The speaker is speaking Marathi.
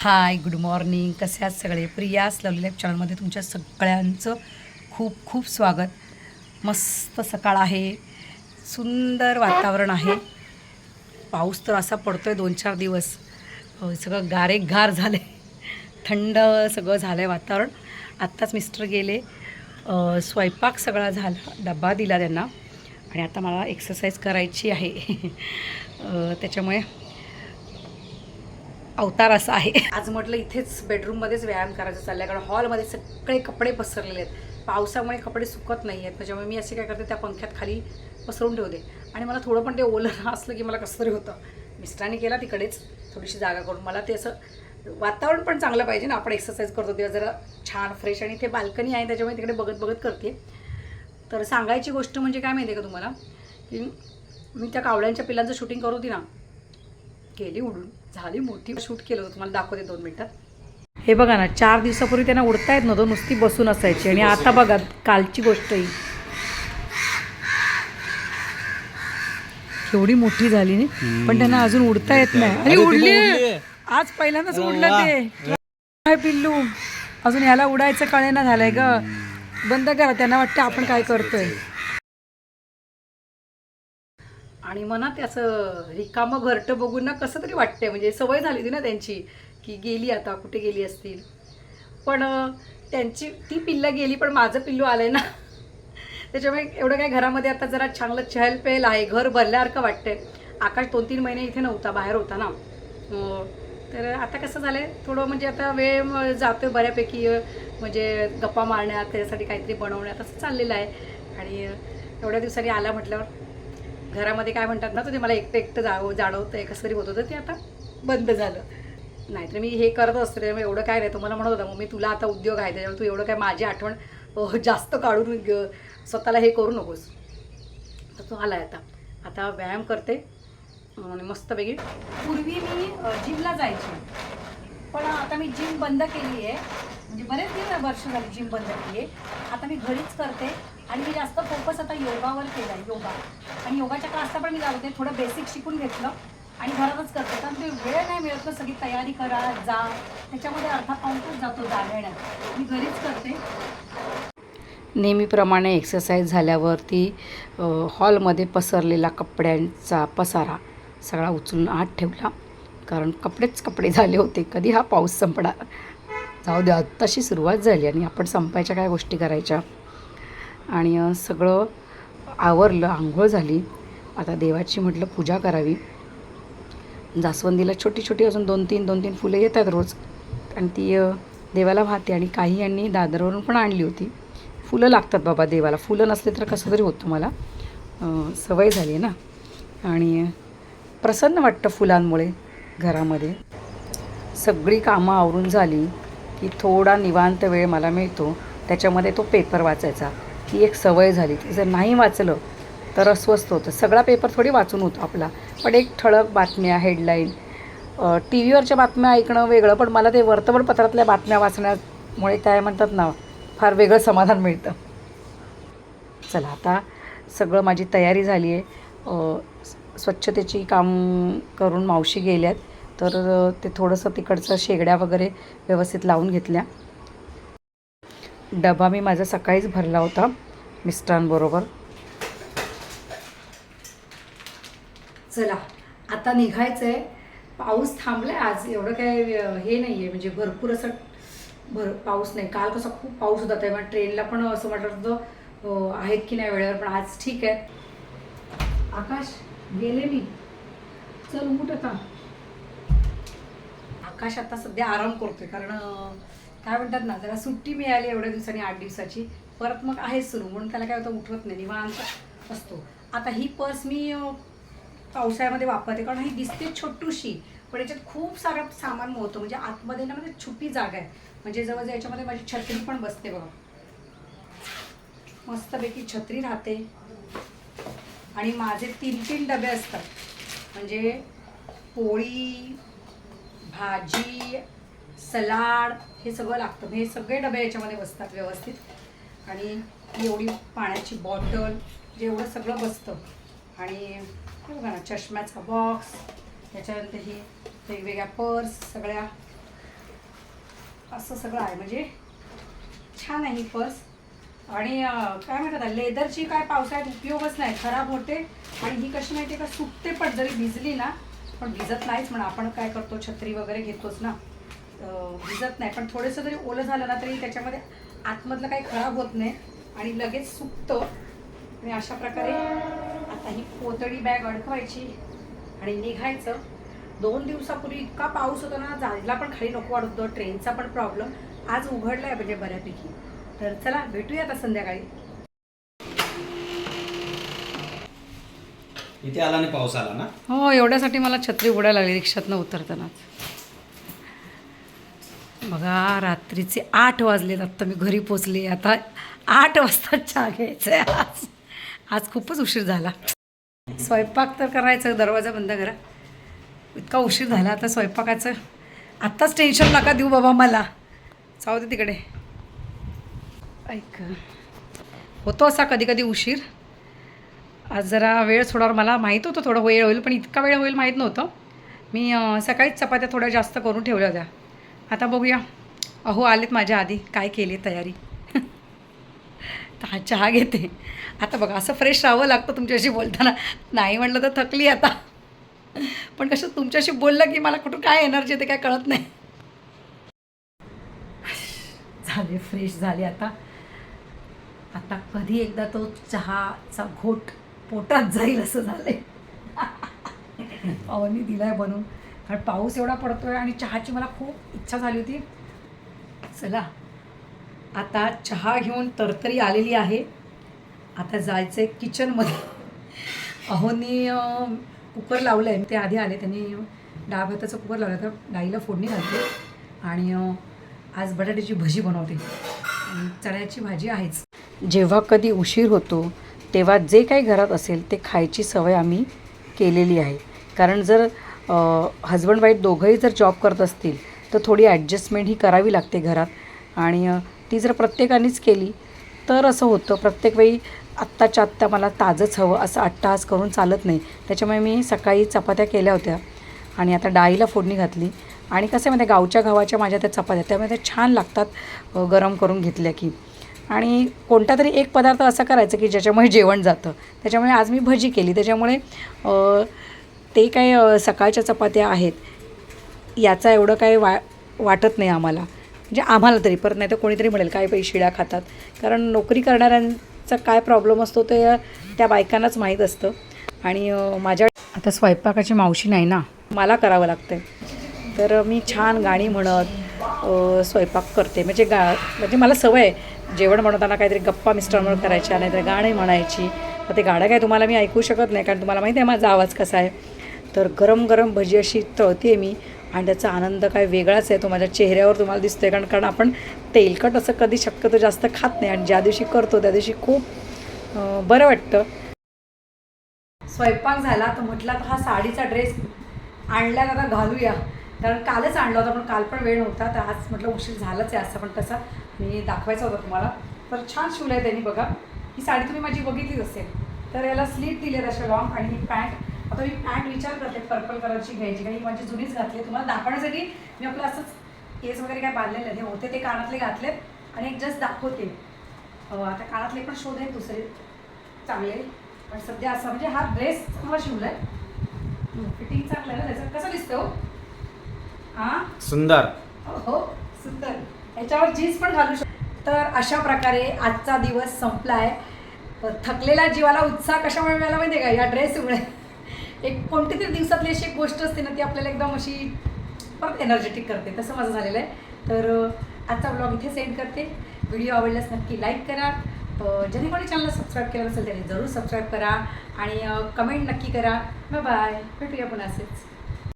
Hi good morning. कसे आहात सगळे? प्रियास लवली लाईफ चॅनलमध्ये तुमच्या सगळ्यांचं खूप खूप स्वागत. मस्त सकाळ आहे. सुंदर वातावरण आहे. पाऊस तर असा पडतो आहे दोन चार दिवस. सगळं गारे गार झालं आहे थंड सगळं झालं आहे वातावरण. आत्ताच मिस्टर गेले. स्वयंपाक सगळा झाला. डब्बा दिला त्यांना. आणि आता मला एक्सरसाइज करायची आहे. त्याच्यामुळे अवतार असा आहे. आज म्हटलं इथेच बेडरूममध्येच व्यायाम करायचं चाललं आहे कारण हॉलमध्ये सगळे कपडे पसरलेले आहेत. पावसामुळे कपडे सुकत नाही आहेत. त्याच्यामुळे मी असे काय करते त्या पंख्यात खाली पसरून ठेवते. आणि मला थोडं पण ते ओलं असलं की मला कसं तरी होतं. मिस्टरांनी केला तिकडेच थोडीशी जागा करून. मला ते असं वातावरण पण चांगलं पाहिजे ना. आपण एक्सरसाइज करतो तेव्हा जरा छान फ्रेश आणि ते बाल्कनी आहे त्याच्यामुळे तिकडे बघत बघत करते. तर सांगायची गोष्ट म्हणजे काय माहिती आहे का तुम्हाला? की मी त्या कावळ्यांच्या पिलांचं शूटिंग करत होती ना गेली उडून. झाली मोठी. शूट केलं होतं तुम्हाला दाखवते दोन मिनिटात हे बघा ना चार दिवसापूर्वी त्यांना उडता येत नव्हतं नुसती बसून असायची. आणि आता बघा कालची गोष्ट ही. केवढी मोठी झाली नाही पण त्यांना अजून उडता येत नाही. आणि उडली. आज पहिल्यांदाच उडलं ते. काय पिल्लू. अजून ह्याला उडायचं कळेना झालंय ग. बंद करा त्यांना वाटतं आपण काय करतोय. आणि मनात असं रिकामं घरटं बघून ना कसं तरी वाटतंय. म्हणजे सवय झाली होती ना त्यांची की गेली आता कुठे गेली असतील. पण त्यांची ती पिल्लं गेली पण माझं पिल्लू आलं आहे ना. त्याच्यामुळे एवढं काय घरामध्ये आता जरा चांगलं चहल पहल आहे घर भरल्यासारखं वाटतंय. आकाश दोन तीन महिने इथे नव्हता बाहेर होता ना. तर आता कसं झालं आहे थोडं म्हणजे आता वेळ जातो आहे बऱ्यापैकी म्हणजे गप्पा मारण्यात त्याच्यासाठी काहीतरी बनवण्यात असं चाललेलं आहे. आणि एवढ्या दिवसांनी आला म्हटल्यावर घरामध्ये काय म्हणतात ना तर ते मला एकटं एकटं जावं जाणवतं आहे कसं तरी होत होतं ते आता बंद झालं. नाहीतर मी हे करत असते त्यामुळे एवढं काय नाही. तुम्हाला म्हणत होता मग मी तुला आता उद्योग आहे त्याच्यामुळे तू एवढं काय माझी आठवण जास्त काढून ग- स्वतःला हे करू नकोस. तर तो आला आता. आता व्यायाम करते. आणि मस्तपैकी पूर्वी मी जिमला जायची. पण आता मी जिम बंद केली आहे म्हणजे बरेच दिवस वर्ष झाली जिम बंद केली आहे आता मी घरीच करते. आणि मी जास्त फोकस आता योगावर केला आहे योगा. आणि योगाच्या क्लासला पण मी जाते थोडं बेसिक शिकून घेतलं आणि घरातच करते. कारण ते वेळ नाही मिळत ना सगळी तयारी करा जा. त्याच्यामध्ये अर्धा पाऊसच जातो जाण्यात मी घरीच करते. नेहमीप्रमाणे एक्सरसाइज झाल्यावरती हॉलमध्ये पसरलेला कपड्यांचा पसारा सगळा उचलून आत ठेवला. कारण कपडेच कपडे झाले होते कधी हा पाऊस संपणार? जाऊ द्या आत्ताशी सुरुवात झाली आणि आपण संपायच्या काय गोष्टी करायच्या? आणि सगळं आवरलं आंघोळ झाली. आता देवाची म्हटलं पूजा करावी. जास्वंदीला छोटी छोटी अजून दोन तीन दोन तीन फुलं येतात रोज. आणि ती देवाला वाहते आणि काही यांनी दादरवरून पण आणली होती. फुलं लागतात बाबा देवाला. फुलं नसले तर कसं तरी होतं मला. सवय झाली आहे ना. आणि प्रसन्न वाटतं फुलांमुळे घरामध्ये. सगळी कामं आवरून झाली की थोडा निवांत वेळ मला मिळतो. त्याच्यामध्ये तो पेपर वाचायचा. ती एक सवय झाली. ती जर नाही वाचलं तर अस्वस्थ होतं. सगळा पेपर थोडी वाचून होतो आपला. पण एक ठळक बातम्या हेडलाईन टी व्हीवरच्या बातम्या ऐकणं वेगळं पण मला ते वर्तमानपत्रातल्या बातम्या वाचण्यामुळे काय म्हणतात ना फार वेगळं समाधान मिळतं. चला आता सगळं माझी तयारी झाली आहे स्वच्छतेची काम करून मावशी गेल्यात. तर ते थोडंसं तिकडचं शेगड्या वगैरे व्यवस्थित लावून घेतल्या. डबा मी माझा सकाळीच भरला होता मिस्टरांबरोबर. चला आता निघायचं आहे पाऊस थांबलाय आज एवढं काय हे नाही आहे म्हणजे भरपूर असं भर पाऊस नाही. काल कसा खूप पाऊस होता तेव्हा ट्रेनला पण असं वाटत होतं आहेत की नाही वेळेवर पण आज ठीक आहे. आकाश गेले मी. चल उठ आता. आकाश आता सध्या आराम करतोय कारण काय म्हणतात ना जरा सुट्टी मिळाली एवढ्या दिवसांनी आठ दिवसाची परत मग आहे सुरू. म्हणून त्याला काय होतं उठवत नाही निवांत असतो. आता ही पर्स मी पावसाळ्यामध्ये वापरते कारण ही दिसते छोटूशी पण याच्यात खूप सारं सामान मोहतं. म्हणजे आतमध्ये ना म्हणजे छोटी जागा आहे. म्हणजे जवळजवळ याच्यामध्ये माझी छत्री पण बसते बघा. मस्तपैकी छत्री राहते. आणि माझे तीन तीन डबे असतात. म्हणजे पोळी भाजी सलाड हे सगळं लागतं. म्हणजे हे सगळे डबे याच्यामध्ये बसतात व्यवस्थित. आणि एवढी पाण्याची बॉटल जे एवढं सगळं बसतं. आणि हे बघा ना चष्म्याचा बॉक्स त्याच्यानंतर ही वेगवेगळ्या पर्स सगळ्या. असं सगळं आहे. म्हणजे छान आहे ही पर्स आणि काय म्हणतात लेदरची काय पावसाळ्यात उपयोगच नाही. खराब होते. आणि ही कशी माहिती आहे का सुटते पण जरी भिजली ना पण भिजत नाहीच म्हणा. आपण काय करतो छत्री वगैरे घेतोच ना. भिजत नाही. पण थोडंसं जरी ओलं झालं ना तरी त्याच्यामध्ये आतमधलं काही खराब होत नाही आणि लगेच सुकतं. आणि अशा प्रकारे आता ही पोतळी बॅग अडकवायची आणि निघायचं. दोन दिवसापूर्वी इतका पाऊस होता ना जायला पण खाली नको होतं. ट्रेनचा पण प्रॉब्लेम आज उघडलाय म्हणजे बऱ्यापैकी. तर चला भेटूया आता संध्याकाळी. इथे आला आणि पाऊस आला ना? हो एवढ्यासाठी मला छत्री उडायला लागली रिक्षातनं उतरतानाच. बघा रात्रीचे आठ वाजलेत आत्ता मी घरी पोचले. आता आठ वाजता चहा घ्यायचा आहे आज. आज खूपच उशीर झाला. स्वयंपाक तर करायचं दरवाजा बंद करा. इतका उशीर झाला आता स्वयंपाकाचं. आत्ताच टेन्शन नका देऊ बाबा मला. जाऊ दे तिकडे. ऐक होतो असा कधी कधी उशीर. आज जरा वेळ थोडावर मला माहीत होतं थोडं वेळ होईल पण इतका वेळ होईल माहीत नव्हतं. मी सकाळीच चपात्या थोड्या जास्त करून ठेवल्या होत्या. आता बघूया. अहो आलेत माझ्या आधी. काय केली तयारी? तर हा चहा घेते. आता बघा असं फ्रेश राहावं लागतं तुमच्याशी बोलताना. नाही म्हटलं तर थकली आता. पण कसं तुमच्याशी बोललं की मला कुठून काय एनर्जी ते काय कळत नाही. झाले फ्रेश झाले आता. आता कधी एकदा तो चहाचा घोट पोटात जाईल असं झालंय. पवननी दिलाय बनून कारण पाऊस एवढा पडतोय आणि चहाची मला खूप इच्छा झाली होती. चला आता चहा घेऊन तरतरी आलेली आहे. आता जायचं आहे किचनमध्ये अहोनी कुकर लावलं आहे ते आधी आले त्यांनी डाळ भाताचं कुकर लावलं तर डाळीला फोडणी घातली आणि आज बटाट्याची भजी बनवते. चण्याची भाजी आहेच. जेव्हा कधी उशीर होतो तेव्हा जे काही घरात असेल ते खायची सवय आम्ही केलेली आहे. कारण जर हजबंड वाईफ दोघंही जर जॉब करत असतील तर थोडी ॲडजस्टमेंट ही करावी लागते घरात. आणि ती जर प्रत्येकानेच केली तर असं होतं. प्रत्येक वेळी आत्ताच्या आत्ता मला ताजंच हवं असं अट्टाहास करून चालत नाही. त्याच्यामुळे मी सकाळी चपात्या केल्या होत्या. आणि आता डाळीला फोडणी घातली. आणि कसं आहे माहिती आहे, गावच्या गव्हाच्या माझ्या त्या चपात्या त्यामुळे त्या छान लागतात गरम करून घेतल्या की. आणि कोणता तरी एक पदार्थ असा करायचा की ज्याच्यामुळे जेवण जातं. त्याच्यामुळे आज मी भजी केली. त्याच्यामुळे ते काय सकाळच्या चपात्या आहेत. याचा एवढं काय वा वाटत नाही आम्हाला. म्हणजे आम्हाला तरी परत नाही तर कोणीतरी म्हणेल काय पैसे शिळ्या खातात. कारण नोकरी करणाऱ्यांचा काय प्रॉब्लेम असतो ते त्या बायकांनाच माहीत असतं. आणि माझ्या आता स्वयंपाकाची मावशी नाही ना मला करावं लागतं तर मी छान गाणी म्हणत स्वयंपाक करते. म्हणजे गा म्हणजे मला सवय आहे. जेवण म्हणताना काहीतरी गप्पा मिस्टरवर करायच्या नाहीतर गाणी म्हणायची. तर ते गाणं काय तुम्हाला मी ऐकू शकत नाही कारण तुम्हाला माहिती आहे माझा आवाज कसा आहे. तर गरम गरम भजी अशी तळते मी. आणि त्याचा आनंद काय वेगळाच आहे. तो माझ्या चेहऱ्यावर तुम्हाला दिसतोय. कारण कारण आपण तेलकट असं कधी शक्यतो जास्त खात नाही. आणि ज्या दिवशी करतो त्या दिवशी खूप बरं वाटतं. स्वयंपाक झाला तर म्हटलं तर हा साडीचा ड्रेस आणला आता घालूया. कारण कालच आणला होता पण काल पण वेळ नव्हता. तर आज म्हटलं उशीर झालाच आहे असं पण तसा. मी दाखवायचा होता तुम्हाला. तर छान शिवलं आहे त्यांनी बघा. ही साडी तुम्ही माझी बघितलीच असेल. तर याला स्लीट दिले अशा लॉंग आणि ही पॅन्ट. आता मी पॅन्ट विचार करते पर्पल कलरची घ्यायची काही माझी जुनीच घातली तुम्हाला दाखवण्यासाठी मी आपलं असंच केस वगैरे काय बांधलेले नाही. होते ते कानातले घातलेत. आणि एक जस्ट दाखवते. आता कानातले पण शोध आहेत दुसरे. चांगले. पण सध्या असं म्हणजे हा ड्रेस चांगला शिवलाय. फिटिंग चांगलं आहे ना त्याचं. कसं दिसतं हो? हां? सुंदर. हो सुंदर. याच्यावर जीन्स पण घालू शकतो तर अशा प्रकारे आजचा दिवस संपला आहे थकलेल्या जीवाला उत्साह कशामुळे मिळाला माहिती आहे का? या ड्रेसमुळे एक कोणती तरी दिवसातली अशी एक गोष्ट असते ना ती आपल्याला एकदम अशी परत एनर्जेटिक करते. तसं माझं झालेलं आहे. तर आजचा ब्लॉग इथे सेंड करते. व्हिडिओ आवडल्यास नक्की लाईक करा. ज्यांनी कोणी चॅनलला सबस्क्राईब केलं नसेल त्यांनी जरूर सबस्क्राईब करा. आणि कमेंट नक्की करा. बाय बाय भेटूया पुन्हा असेच.